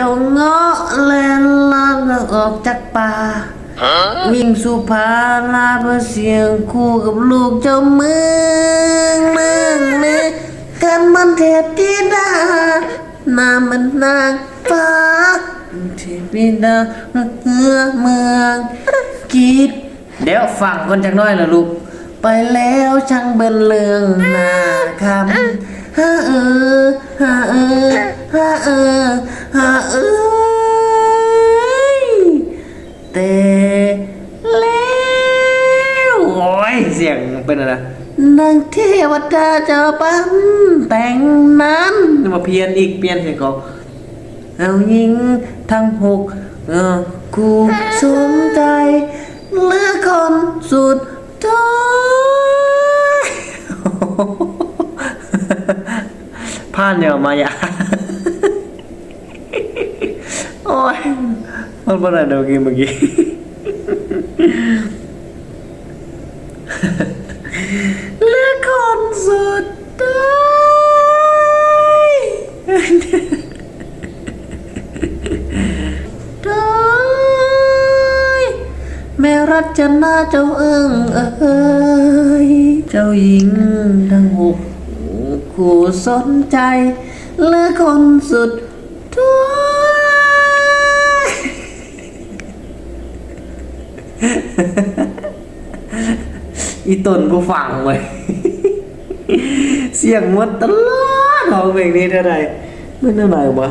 เจ้าเงาะแลนลานออกจากป่าวิ่งสุภาลาเพื่อเสียงคู่กับลูกเจ้าเมืองเมืองเมืองกันมันเทพธิดานามันนางฟ้าเทพธิดาเมืองเมืองกีดเดี๋ยวฟังคนจักหน้อยละลูกไปแล้วช่างเบิ่นเลืองหน้าคำฮาเออฮาเออฮา เออฮาเอยแต่แล้วโอ้ยเสียงเป็นอะไรนางเทวดาเจะปั้นแต่งนั้นมาเพียนอีกเปลี่ยนเสียงเขาเอายิงทั้งหกเออคู่สมใจเหลือคนสุดท้ายผ่านเดี๋ยวมายา โอ้ยมันเป็นอะไรเดี๋ยวกี้เมื่อกี้เหลือคนสุดท้ายท้ายแม่รัชนาเจ้าเอิงเอ้ยเจ้าหญิงทั้งหกคู่สนใจเหลือคนสุดท้าย อีตนกูฟังเว้ยเสียงมันตลอดของเพลงนี้เท่าไหร่มันเท่าไหร่วะ